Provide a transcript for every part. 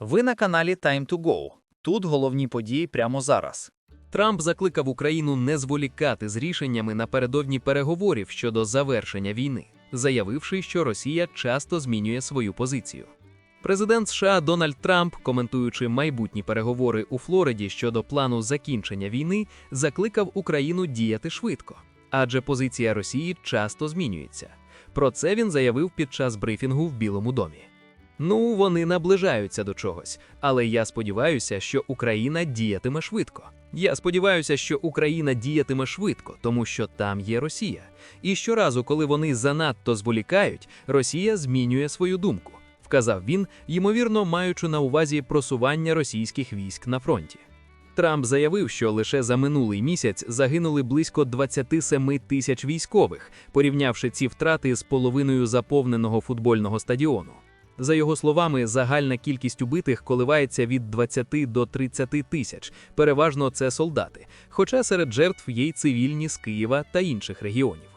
Ви на каналі Time to Go. Тут головні події прямо зараз. Трамп закликав Україну не зволікати з рішеннями напередодні переговорів щодо завершення війни, заявивши, що Росія часто змінює свою позицію. Президент США Дональд Трамп, коментуючи майбутні переговори у Флориді щодо плану закінчення війни, закликав Україну діяти швидко, адже позиція Росії часто змінюється. Про це він заявив під час брифінгу в Білому домі. Ну, вони наближаються до чогось, але я сподіваюся, що Україна діятиме швидко. Я сподіваюся, що Україна діятиме швидко, тому що там є Росія. І щоразу, коли вони занадто зволікають, Росія змінює свою думку, вказав він, ймовірно, маючи на увазі просування російських військ на фронті. Трамп заявив, що лише за минулий місяць загинули близько 27 тисяч військових, порівнявши ці втрати з половиною заповненого футбольного стадіону. За його словами, загальна кількість убитих коливається від 20 до 30 тисяч. Переважно це солдати, хоча серед жертв є й цивільні з Києва та інших регіонів.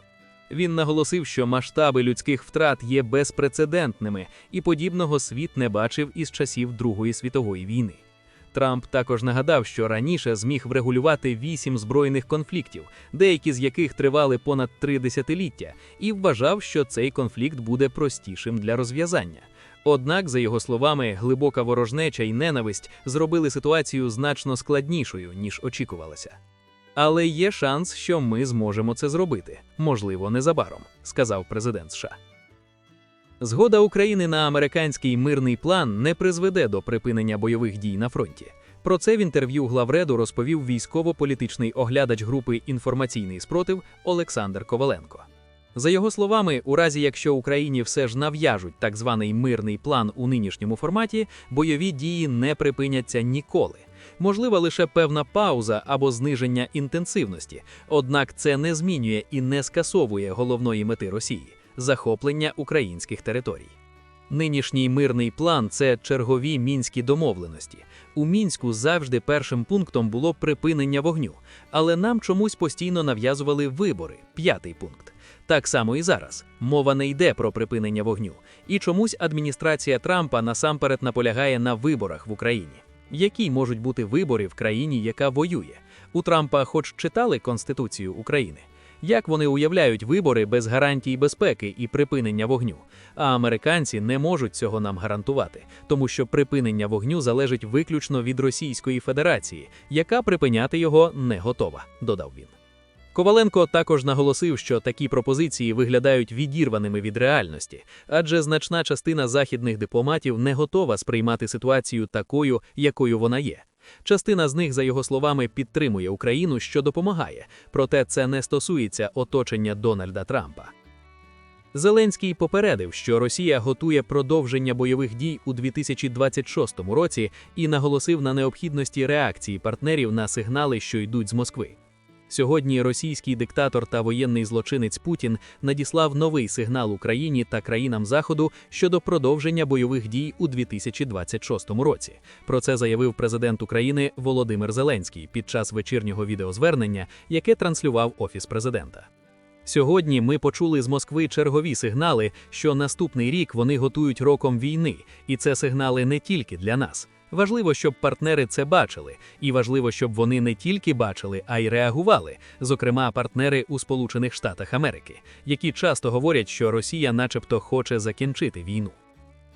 Він наголосив, що масштаби людських втрат є безпрецедентними, і подібного світ не бачив із часів Другої світової війни. Трамп також нагадав, що раніше зміг врегулювати вісім збройних конфліктів, деякі з яких тривали понад три десятиліття, і вважав, що цей конфлікт буде простішим для розв'язання. Однак, за його словами, глибока ворожнеча і ненависть зробили ситуацію значно складнішою, ніж очікувалося. Але є шанс, що ми зможемо це зробити, можливо, незабаром, сказав президент США. Згода України на американський мирний план не призведе до припинення бойових дій на фронті. Про це в інтерв'ю главреду розповів військово-політичний оглядач групи Інформаційний спротив Олександр Коваленко. За його словами, у разі якщо Україні все ж нав'яжуть так званий мирний план у нинішньому форматі, бойові дії не припиняться ніколи. Можлива лише певна пауза або зниження інтенсивності, однак це не змінює і не скасовує головної мети Росії захоплення українських територій. Нинішній мирний план це чергові мінські домовленості. У мінську завжди першим пунктом було припинення вогню, але нам чомусь постійно нав'язували вибори п'ятий пункт. Так само і зараз мова не йде про припинення вогню, і чомусь адміністрація Трампа насамперед наполягає на виборах в Україні. Які можуть бути вибори в країні, яка воює? У Трампа, хоч читали Конституцію України. Як вони уявляють вибори без гарантій безпеки і припинення вогню? А американці не можуть цього нам гарантувати, тому що припинення вогню залежить виключно від Російської Федерації, яка припиняти його не готова, додав він. Коваленко також наголосив, що такі пропозиції виглядають відірваними від реальності, адже значна частина західних дипломатів не готова сприймати ситуацію такою, якою вона є. Частина з них, за його словами, підтримує Україну, що допомагає, проте це не стосується оточення Дональда Трампа. Зеленський попередив, що Росія готує продовження бойових дій у 2026 році і наголосив на необхідності реакції партнерів на сигнали, що йдуть з Москви. Сьогодні російський диктатор та воєнний злочинець Путін надіслав новий сигнал Україні та країнам Заходу щодо продовження бойових дій у 2026 році. Про це заявив президент України Володимир Зеленський під час вечірнього відеозвернення, яке транслював Офіс президента. Сьогодні ми почули з Москви чергові сигнали, що наступний рік вони готують роком війни, і це сигнали не тільки для нас. Важливо, щоб партнери це бачили, і важливо, щоб вони не тільки бачили, а й реагували, зокрема, партнери у Сполучених Штатах Америки, які часто говорять, що Росія, начебто, хоче закінчити війну.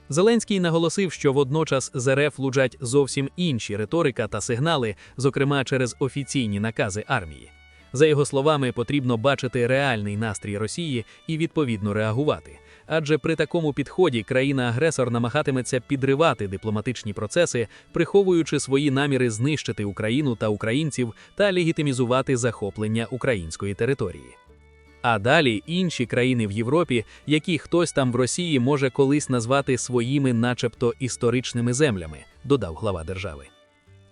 Зеленський наголосив, що водночас з РФ луджать зовсім інші риторика та сигнали, зокрема через офіційні накази армії. За його словами, потрібно бачити реальний настрій Росії і відповідно реагувати. Адже при такому підході країна-агресор намагатиметься підривати дипломатичні процеси, приховуючи свої наміри знищити Україну та українців та легітимізувати захоплення української території. А далі інші країни в Європі, які хтось там в Росії може колись назвати своїми, начебто, історичними землями, додав глава держави.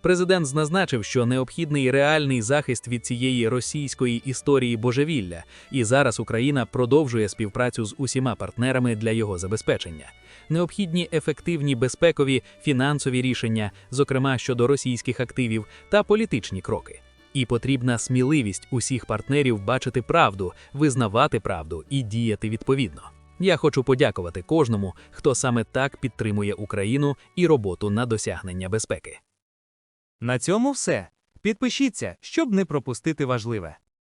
Президент зазначив, що необхідний реальний захист від цієї російської історії божевілля, і зараз Україна продовжує співпрацю з усіма партнерами для його забезпечення. Необхідні ефективні безпекові фінансові рішення, зокрема щодо російських активів, та політичні кроки. І потрібна сміливість усіх партнерів бачити правду, визнавати правду і діяти відповідно. Я хочу подякувати кожному, хто саме так підтримує Україну і роботу на досягнення безпеки. На цьому все. Підпишіться, щоб не пропустити важливе.